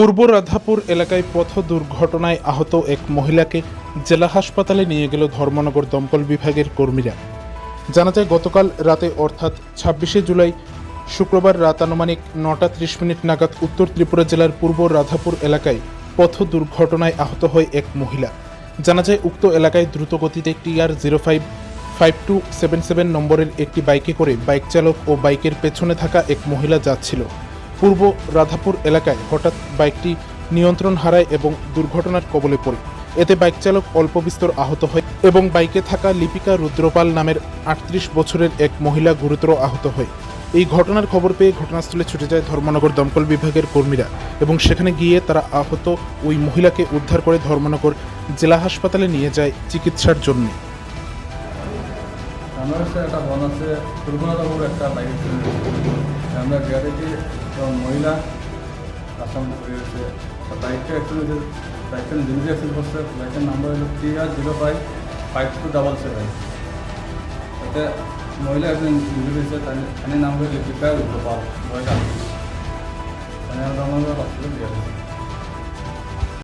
পূর্ব রাধাপুর এলাকায় পথ দুর্ঘটনায় আহত এক মহিলাকে জেলা হাসপাতালে নিয়ে গেল ধর্মনগর দমকল বিভাগের কর্মীরা। জানা যায়, গতকাল রাতে অর্থাৎ ছাব্বিশে জুলাই শুক্রবার রাত আনুমানিক নটা ত্রিশ মিনিট নাগাদ উত্তর ত্রিপুরা জেলার পূর্ব রাধাপুর এলাকায় পথ দুর্ঘটনায় আহত হয় এক মহিলা। জানা যায়, উক্ত এলাকায় দ্রুতগতিতে T R zero five five two seven seven নম্বরের একটি বাইকে করে বাইক চালক ও বাইকের পেছনে থাকা এক মহিলা যাচ্ছিল। পূর্ব রাধাপুর এলাকায় হঠাৎ বাইকটি নিয়ন্ত্রণ হারায় এবং দুর্ঘটনার কবলে পড়ে। এতে বাইক চালক অল্প বিস্তর আহত হয় এবং বাইকে থাকা লিপিকা রুদ্রপাল নামের আটত্রিশ বছরের এক মহিলা গুরুতর আহত হয়। এই ঘটনার খবর পেয়ে ঘটনাস্থলে ছুটে যায় ধর্মনগর দমকল বিভাগের কর্মীরা এবং সেখানে গিয়ে তারা আহত ওই মহিলাকে উদ্ধার করে ধর্মনগর জেলা হাসপাতালে নিয়ে যায় চিকিৎসার জন্য। আমার হচ্ছে একটা বন আছে দুর্গুণাদাপুর একটা বাইক আমরা গ্যারেজে মহিলা আসাম হয়েছে বাইকটা অ্যাক্সিডেন্ট বাইকটা নিজে অ্যাক্সিডেন্ট করছে বাইকের নাম্বার হলো থ্রি আর zero five five two double seven এতে মহিলা একজন নিজে হয়েছে তার নাম হলো লিপিকা আমাদের হসপিটাল